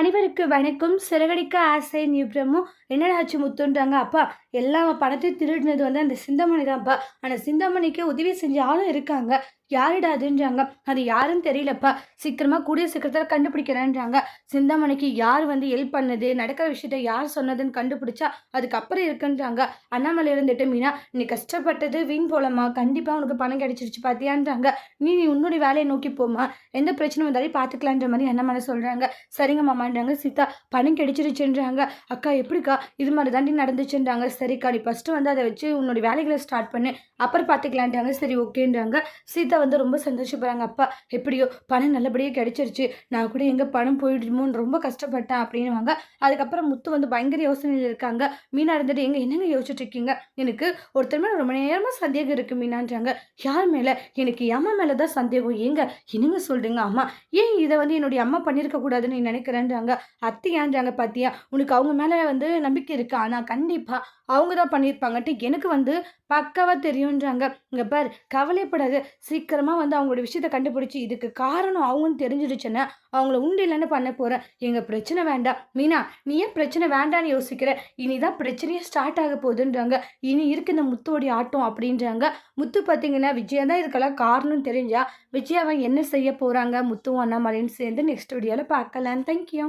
அனைவருக்கு வணக்கம். சிறகடிக்க ஆசை நிபுணமும் என்னடாச்சு முத்துன்றாங்க. அப்பா எல்லா பணத்தையும் திருடினது வந்து அந்த சிந்தமணி தான்ப்பா ஆனால் சிந்தமணிக்கு உதவி செஞ்ச ஆளும் இருக்காங்க. யாருடா அதுன்றாங்க. அது யாருன்னு தெரியலப்பா. சீக்கிரமாக கூடிய சீக்கிரத்தில் கண்டுபிடிக்கிறேன்றாங்க. சிந்தாமணிக்கு யார் வந்து ஹெல்ப் பண்ணது? நடக்கிற விஷயத்த யார் சொன்னதுன்னு கண்டுபிடிச்சா அதுக்கப்புறம் இருக்குன்றாங்க. அண்ணாமலை இருந்துட்டு மீனா நீ கஷ்டப்பட்டது வீண் போலம்மா. கண்டிப்பாக உனக்கு பணம் கிடைச்சிருச்சு பார்த்தியான்றாங்க நீ நீ உன்னுடைய வேலையை நோக்கி போமா எந்த பிரச்சனை வந்தாலும் பார்த்துக்கலான்ற மாதிரி அண்ணாமலை சொல்கிறாங்க சரிங்க மாமான்றாங்க. சீதா பணம் கிடைச்சிருச்சுன்றாங்க. அக்கா எப்படிக்கா? இது மாதிரி தாண்டி நடந்துச்சுன்றாங்க. சரிக்கா நீ ஃபஸ்ட்டு வந்து அதை வச்சு உன்னோட வேலைகளை ஸ்டார்ட் பண்ணு. அப்புறம் பார்த்துக்கலான்றாங்க சரி ஓகேன்றாங்க சீதா வந்து ரொம்ப சந்தோஷப்படுறாங்க. அப்பா எப்படியோ பணம் நல்லபடியாக கிடைச்சிருச்சு. நான் கூட எங்கே பணம் போயிடுமோன்னு ரொம்ப கஷ்டப்பட்டேன் அப்படின்னுவாங்க. அதுக்கப்புறம் முத்து வந்து பயங்கர யோசனையில் இருக்காங்க. மீனா இருந்துட்டு எங்கே என்னங்க யோசிச்சுட்டு இருக்கீங்க? எனக்கு ஒருத்தர் மேலே ரொம்ப நேரமாக சந்தேகம் இருக்குது மீனான்றாங்க. யார் மேலே? எனக்கு அம்மா மேலே தான் சந்தேகம். ஏங்க என்னங்க சொல்கிறீங்க அம்மா ஏன் இதை வந்து என்னுடைய அம்மா பண்ணியிருக்க கூடாதுன்னு நீ நினைக்கிறேன்றாங்க. அத்தையான்றாங்க பார்த்தியா உனக்கு அவங்க மேலே வந்து நம்பிக்கை இருக்கு. ஆனால் கண்டிப்பாக அவங்க தான் பண்ணியிருப்பாங்கட்டு எனக்கு வந்து பக்காவாக தெரியுன்றாங்க இங்கே பார் கவலைப்படாது. சீக்கிரமாக வந்து அவங்களோட விஷயத்த கண்டுபிடிச்சி இதுக்கு காரணம் அவங்கன்னு தெரிஞ்சிடுச்சுன்னா அவங்கள உண்டு இல்லைன்னு பண்ண போகிறேன் எங்கள் பிரச்சனை வேண்டாம். மீனா நீ ஏன் பிரச்சனை வேண்டான்னு யோசிக்கிற? இனிதான் பிரச்சனையே ஸ்டார்ட் ஆக போகுதுன்றாங்க. இனி இருக்கு இந்த முத்துவோடைய ஆட்டம் அப்படின்றாங்க. முத்து பார்த்தீங்கன்னா விஜயா தான் இதுக்கெல்லாம் காரணம் தெரிஞ்சா விஜயாவை என்ன செய்ய போகிறாங்க முத்துவும் அண்ணாமலைன்னு சேர்ந்து நெக்ஸ்ட் வீடியோவில் பார்க்கலாம். தேங்க்யூ